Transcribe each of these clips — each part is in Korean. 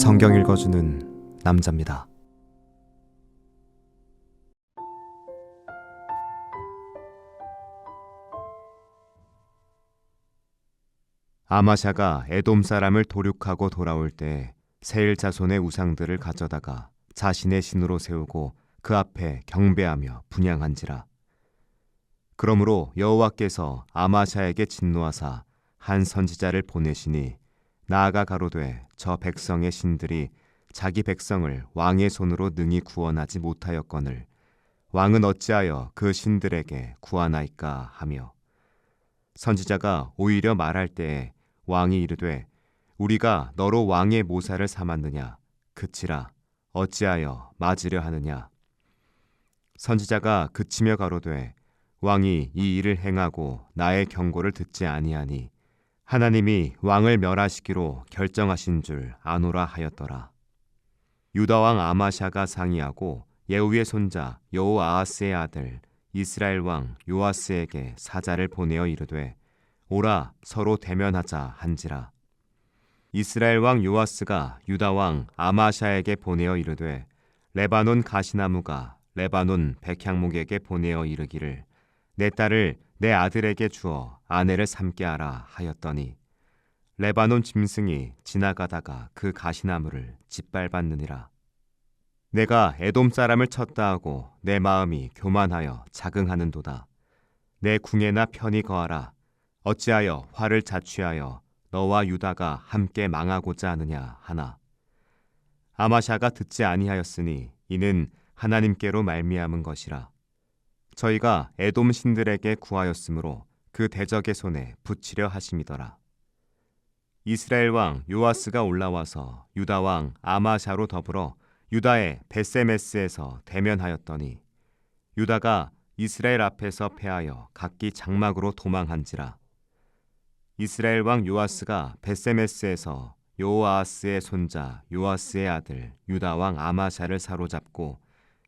성경 읽어주는 남자입니다. 아마샤가 에돔 사람을 도륙하고 돌아올 때 세일 자손의 우상들을 가져다가 자신의 신으로 세우고 그 앞에 경배하며 분양한지라. 그러므로 여호와께서 아마샤에게 진노하사 한 선지자를 보내시니 나아가 가로되 저 백성의 신들이 자기 백성을 왕의 손으로 능히 구원하지 못하였거늘 왕은 어찌하여 그 신들에게 구하나이까 하며 선지자가 오히려 말할 때에 왕이 이르되 우리가 너로 왕의 모사를 삼았느냐? 그치라. 어찌하여 맞으려 하느냐? 선지자가 그치며 가로되 왕이 이 일을 행하고 나의 경고를 듣지 아니하니 하나님이 왕을 멸하시기로 결정하신 줄 아노라 하였더라. 유다 왕 아마샤가 상의하고 예후의 손자 여호아하스의 아들 이스라엘 왕 요아스에게 사자를 보내어 이르되 오라 서로 대면하자 한지라. 이스라엘 왕 요아스가 유다 왕 아마샤에게 보내어 이르되 레바논 가시나무가 레바논 백향목에게 보내어 이르기를 내 딸을 내 아들에게 주어 아내를 삼게 하라 하였더니 레바논 짐승이 지나가다가 그 가시나무를 짓밟았느니라. 내가 에돔 사람을 쳤다 하고 내 마음이 교만하여 자긍하는도다. 내 궁에나 편히 거하라. 어찌하여 화를 자취하여 너와 유다가 함께 망하고자 하느냐 하나. 아마샤가 듣지 아니하였으니 이는 하나님께로 말미암은 것이라. 저희가 에돔 신들에게 구하였으므로 그 대적의 손에 붙이려 하심이더라. 이스라엘 왕 요아스가 올라와서 유다 왕 아마샤로 더불어 유다의 베세메스에서 대면하였더니 유다가 이스라엘 앞에서 패하여 각기 장막으로 도망한지라. 이스라엘 왕 요아스가 베세메스에서 요아스의 손자 요아스의 아들 유다 왕 아마샤를 사로잡고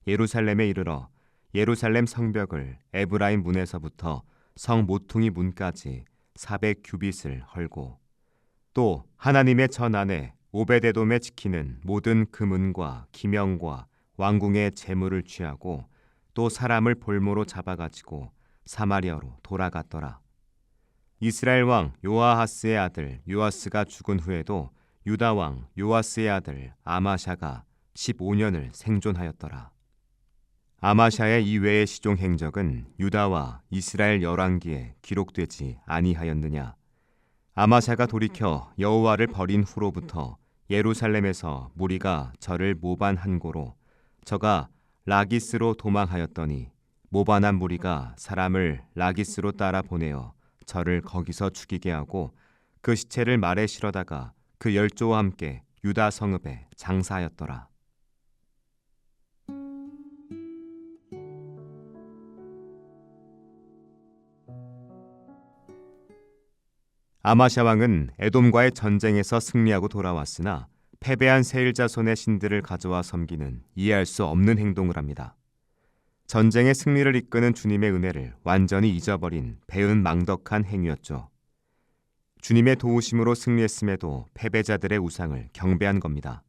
예루살렘에 이르러 예루살렘 성벽을 에브라임 문에서부터 성 모퉁이 문까지 400 규빗을 헐고 또 하나님의 전 안에 오베데돔에 지키는 모든 금은과 기명과 왕궁의 재물을 취하고 또 사람을 볼모로 잡아가지고 사마리아로 돌아갔더라. 이스라엘 왕 요아하스의 아들 요아스가 죽은 후에도 유다 왕 요아스의 아들 아마샤가 15년을 생존하였더라. 아마샤의 이외의 시종 행적은 유다와 이스라엘 열왕기에 기록되지 아니하였느냐. 아마샤가 돌이켜 여호와를 버린 후로부터 예루살렘에서 무리가 저를 모반한 고로 저가 라기스로 도망하였더니 모반한 무리가 사람을 라기스로 따라 보내어 저를 거기서 죽이게 하고 그 시체를 말에 실어다가 그 열조와 함께 유다 성읍에 장사하였더라. 아마샤 왕은 에돔과의 전쟁에서 승리하고 돌아왔으나 패배한 세일 자손의 신들을 가져와 섬기는 이해할 수 없는 행동을 합니다. 전쟁의 승리를 이끄는 주님의 은혜를 완전히 잊어버린 배은 망덕한 행위였죠. 주님의 도우심으로 승리했음에도 패배자들의 우상을 경배한 겁니다.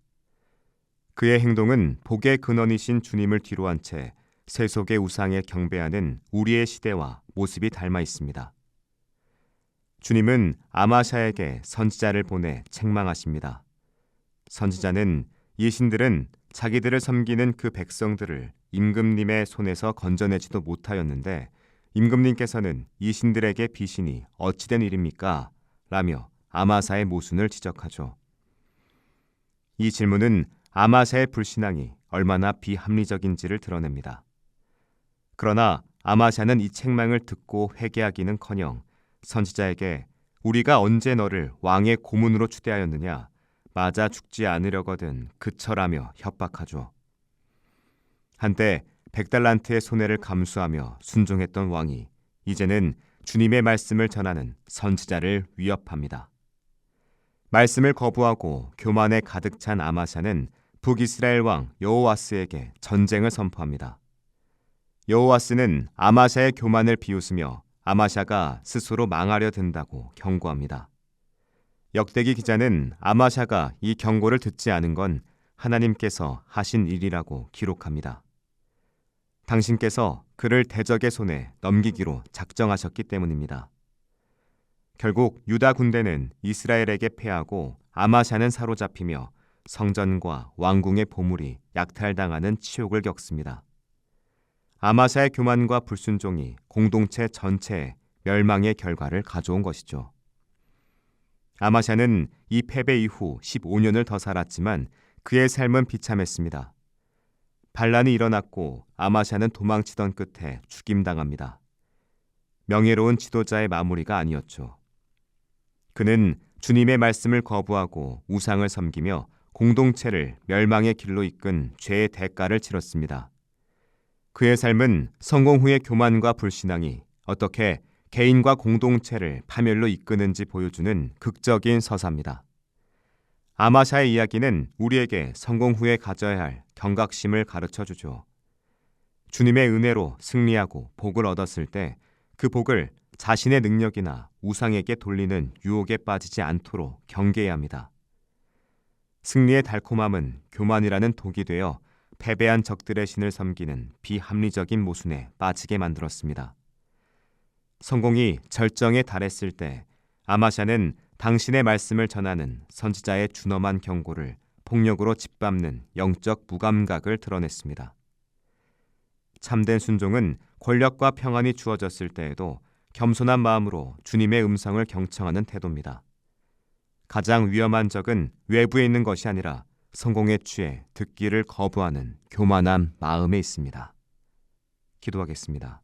그의 행동은 복의 근원이신 주님을 뒤로한 채 세속의 우상에 경배하는 우리의 시대와 모습이 닮아 있습니다. 주님은 아마샤에게 선지자를 보내 책망하십니다. 선지자는 이 신들은 자기들을 섬기는 그 백성들을 임금님의 손에서 건져내지도 못하였는데 임금님께서는 이 신들에게 비신이 어찌된 일입니까? 라며 아마사의 모순을 지적하죠. 이 질문은 아마샤의 불신앙이 얼마나 비합리적인지를 드러냅니다. 그러나 아마샤는 이 책망을 듣고 회개하기는커녕 선지자에게 우리가 언제 너를 왕의 고문으로 추대하였느냐 맞아 죽지 않으려거든 그처라며 협박하죠. 한때 백달란트의 손해를 감수하며 순종했던 왕이 이제는 주님의 말씀을 전하는 선지자를 위협합니다. 말씀을 거부하고 교만에 가득 찬 아마샤는 북이스라엘 왕 여호와스에게 전쟁을 선포합니다. 여호와스는 아마샤의 교만을 비웃으며 아마샤가 스스로 망하려 든다고 경고합니다. 역대기 기자는 아마샤가 이 경고를 듣지 않은 건 하나님께서 하신 일이라고 기록합니다. 당신께서 그를 대적의 손에 넘기기로 작정하셨기 때문입니다. 결국 유다 군대는 이스라엘에게 패하고 아마샤는 사로잡히며 성전과 왕궁의 보물이 약탈당하는 치욕을 겪습니다. 아마샤의 교만과 불순종이 공동체 전체에 멸망의 결과를 가져온 것이죠. 아마샤는 이 패배 이후 15년을 더 살았지만 그의 삶은 비참했습니다. 반란이 일어났고 아마샤는 도망치던 끝에 죽임당합니다. 명예로운 지도자의 마무리가 아니었죠. 그는 주님의 말씀을 거부하고 우상을 섬기며 공동체를 멸망의 길로 이끈 죄의 대가를 치렀습니다. 그의 삶은 성공 후의 교만과 불신앙이 어떻게 개인과 공동체를 파멸로 이끄는지 보여주는 극적인 서사입니다. 아마샤의 이야기는 우리에게 성공 후에 가져야 할 경각심을 가르쳐 주죠. 주님의 은혜로 승리하고 복을 얻었을 때 그 복을 자신의 능력이나 우상에게 돌리는 유혹에 빠지지 않도록 경계해야 합니다. 승리의 달콤함은 교만이라는 독이 되어 패배한 적들의 신을 섬기는 비합리적인 모순에 빠지게 만들었습니다. 성공이 절정에 달했을 때 아마샤는 당신의 말씀을 전하는 선지자의 준엄한 경고를 폭력으로 짓밟는 영적 무감각을 드러냈습니다. 참된 순종은 권력과 평안이 주어졌을 때에도 겸손한 마음으로 주님의 음성을 경청하는 태도입니다. 가장 위험한 적은 외부에 있는 것이 아니라 성공에 취해 듣기를 거부하는 교만한 마음에 있습니다. 기도하겠습니다.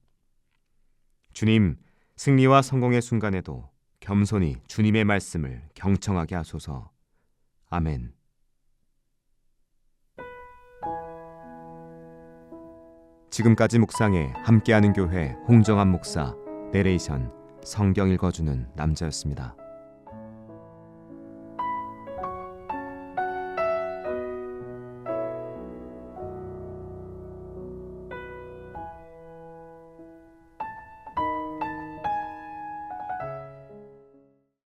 주님, 승리와 성공의 순간에도 겸손히 주님의 말씀을 경청하게 하소서. 아멘. 지금까지 묵상에 함께하는 교회 홍정한 목사 내레이션 성경 읽어주는 남자였습니다.